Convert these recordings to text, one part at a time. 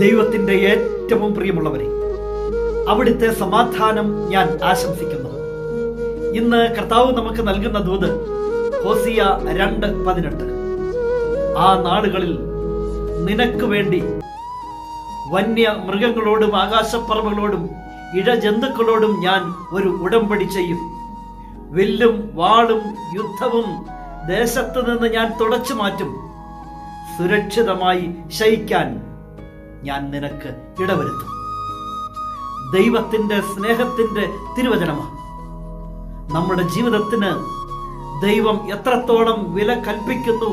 ദൈവത്തിന്റെ ഏറ്റവും പ്രിയമുള്ളവരെ അവിടുത്തെ സമാധാനം ഞാൻ ആശംസിക്കുന്നു. ഇന്ന് കർത്താവ് നമുക്ക് നൽകുന്ന ദൂത് ഹോസിയ രണ്ട് പതിനെട്ട്. ആ നാളുകളിൽ നിനക്ക് വേണ്ടി വന്യ മൃഗങ്ങളോടും ഇഴ ഇഴജന്തുക്കളോടും ഞാൻ ഒരു ഉടമ്പടി ചെയ്യും. വില്ലും വാളും യുദ്ധവും ദേശത്ത് നിന്ന് ഞാൻ തുടച്ചു മാറ്റും. സുരക്ഷിതമായി ശയിക്കാൻ ഞാൻ നിനക്ക് ഇടവരുത്തും. ദൈവത്തിന്റെ സ്നേഹത്തിന്റെ തിരുവചനമാണ് നമ്മുടെ ജീവിതത്തിന് ദൈവം എത്രത്തോളം വില കൽപ്പിക്കുന്നു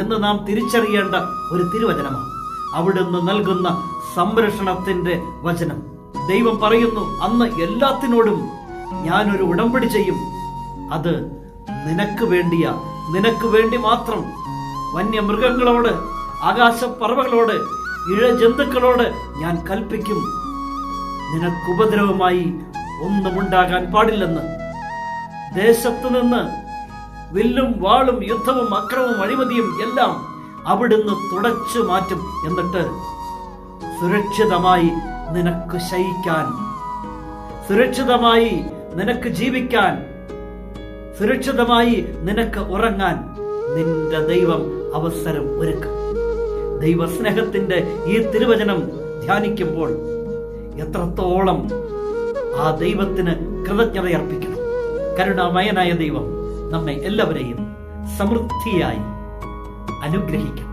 എന്ന് നാം തിരിച്ചറിയേണ്ട ഒരു തിരുവചനമാണ് അവിടുന്ന് നൽകുന്ന സംരക്ഷണത്തിന്റെ വചനം. ദൈവം പറയുന്നു അന്ന് എല്ലാത്തിനോടും ഞാനൊരു ഉടമ്പടി ചെയ്യും. അത് നിനക്ക് വേണ്ടിയ നിനക്ക് വേണ്ടി മാത്രം. വന്യമൃഗങ്ങളോട് ആകാശപ്പറവകളോട് ഇഴജന്തുക്കളോട് ഞാൻ കൽപ്പിക്കും. നിനക്ക് ഉപദ്രവമായി ഒന്നും ഉണ്ടാകാൻ പാടില്ലെന്ന്. ദേശത്തു നിന്ന് വില്ലും വാളും യുദ്ധവും അക്രമവും അഴിമതിയും എല്ലാം അവിടുന്ന് തുടച്ചു മാറ്റും എന്നിട്ട് സുരക്ഷിതമായി നിനക്ക് ശയിക്കാൻ സുരക്ഷിതമായി നിനക്ക് ജീവിക്കാൻ സുരക്ഷിതമായി നിനക്ക് ഉറങ്ങാൻ നിന്റെ ദൈവം അവസരം ഒരുക്കും. ദൈവസ്നേഹത്തിന്റെ ഈ തിരുവചനം ധ്യാനിക്കുമ്പോൾ എത്രത്തോളം ആ ദൈവത്തിന് കൃതജ്ഞത അർപ്പിക്കണം കരുണാമയനായ ദൈവം നമ്മെ എല്ലാവരെയും സമൃദ്ധിയായി അനുഗ്രഹിക്കണം.